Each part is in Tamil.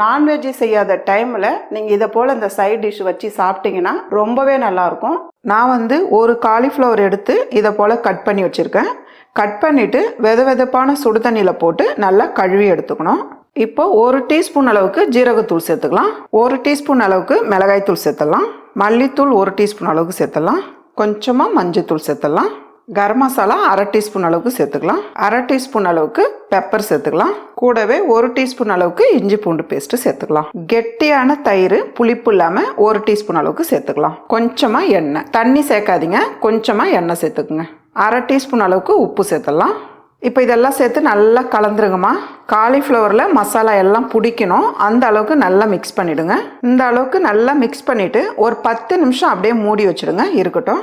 நான்வெஜ் செய்யாத டைமில் நீங்கள் இதை போல் இந்த சைட் டிஷ் வச்சு சாப்பிட்டீங்கன்னா ரொம்பவே நல்லாயிருக்கும். நான் வந்து ஒரு காலிஃப்ளவர் எடுத்து இதை போல் கட் பண்ணி வச்சுருக்கேன். கட் பண்ணிவிட்டு வெத வெதப்பான சுடு தண்ணியில் போட்டு நல்லா கழுவி எடுத்துக்கணும். இப்போ ஒரு டீஸ்பூன் அளவுக்கு ஜீரகத்தூள் சேர்த்துக்கலாம். ஒரு டீஸ்பூன் அளவுக்கு மிளகாய்த்தூள் சேர்த்துடலாம். மல்லித்தூள் ஒரு டீஸ்பூன் அளவுக்கு சேர்த்துடலாம். கொஞ்சமாக மஞ்சத்தூள் சேர்த்துடலாம். கரம் மசாலா அரை டீஸ்பூன் அளவுக்கு சேர்த்துக்கலாம். அரை டீஸ்பூன் அளவுக்கு பெப்பர் சேர்த்துக்கலாம். கூடவே ஒரு டீஸ்பூன் அளவுக்கு இஞ்சி பூண்டு பேஸ்ட் சேர்த்துக்கலாம். கெட்டியான தயிர் புளிப்பு இல்லாமல் ஒரு டீஸ்பூன் அளவுக்கு சேர்த்துக்கலாம். கொஞ்சமாக எண்ணெய். தண்ணி சேர்க்காதீங்க. கொஞ்சமாக எண்ணெய் சேர்த்துக்குங்க. அரை டீஸ்பூன் அளவுக்கு உப்பு சேர்த்துடலாம். இப்போ இதெல்லாம் சேர்த்து நல்லா கலந்துருங்கம்மா. காலிஃப்ளவரில் மசாலா எல்லாம் பிடிக்கணும். அந்த அளவுக்கு நல்லா மிக்ஸ் பண்ணிவிடுங்க இந்த அளவுக்கு நல்லா மிக்ஸ் பண்ணிவிட்டு ஒரு பத்து நிமிஷம் அப்படியே மூடி வச்சுடுங்க. இருக்கட்டும்.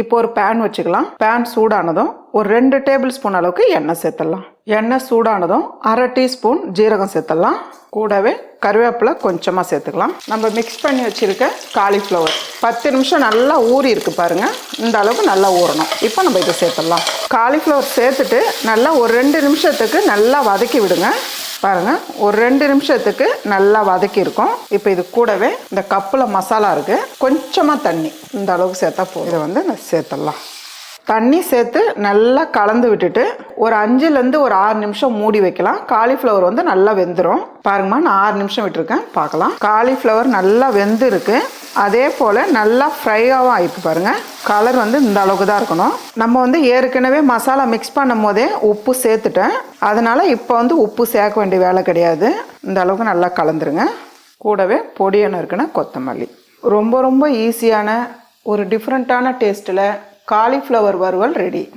இப்போ ஒரு பேன் வச்சுக்கலாம். பேன் சூடானதும் ஒரு ரெண்டு டேபிள் ஸ்பூன் அளவுக்கு எண்ணெய் சேர்த்துடலாம். எண்ணெய் சூடானதும் அரை டீஸ்பூன் ஜீரகம் சேர்த்துடலாம். கூடவே கருவேப்பிலை கொஞ்சமாக சேர்த்துக்கலாம். நம்ம மிக்ஸ் பண்ணி வச்சுருக்க காலிஃப்ளவர் பத்து நிமிஷம் நல்லா ஊறி இருக்கு பாருங்கள் இந்த அளவுக்கு நல்லா ஊறணும். இப்போ நம்ம இதை சேர்த்துடலாம். காலிஃப்ளவர் சேர்த்துட்டு நல்லா ஒரு ரெண்டு நிமிஷத்துக்கு நல்லா வதக்கி விடுங்க. பாருங்கள் ஒரு ரெண்டு நிமிஷத்துக்கு நல்லா வதக்கியிருக்கோம். இப்போ இது கூடவே இந்த கப்பில் மசாலா இருக்குது கொஞ்சமாக தண்ணி. இந்த அளவுக்கு சேர்த்தா போதும். இதை வந்து நான் சேர்த்துடலாம். தண்ணி சேர்த்து நல்லா கலந்து விட்டுட்டு ஒரு அஞ்சுலேருந்து ஒரு ஆறு நிமிஷம் மூடி வைக்கலாம். காலிஃப்ளவர் வந்து நல்லா வெந்துடும் பாருங்கம்மா நான் ஆறு நிமிஷம் விட்டுருக்கேன். பார்க்கலாம். காலிஃப்ளவர் நல்லா வெந்து இருக்குது அதே போல் நல்லா ஃப்ரையாகவும் ஆயிருக்கு பாருங்க. கலர் வந்து இந்த அளவுக்கு தான் இருக்கணும். நம்ம வந்து ஏற்கனவே மசாலா மிக்ஸ் பண்ணும் போதே உப்பு சேர்த்துட்டேன். அதனால் இப்போ வந்து உப்பு சேர்க்க வேண்டிய வேலை கிடையாது. இந்த அளவுக்கு நல்லா கலந்துருங்க. கூடவே பொடியணும் இருக்குன்னா கொத்தமல்லி. ரொம்ப ரொம்ப ஈஸியான ஒரு டிஃப்ரெண்ட்டான டேஸ்ட்டில் காலிஃப்ளவர் வறுவல் ரெடி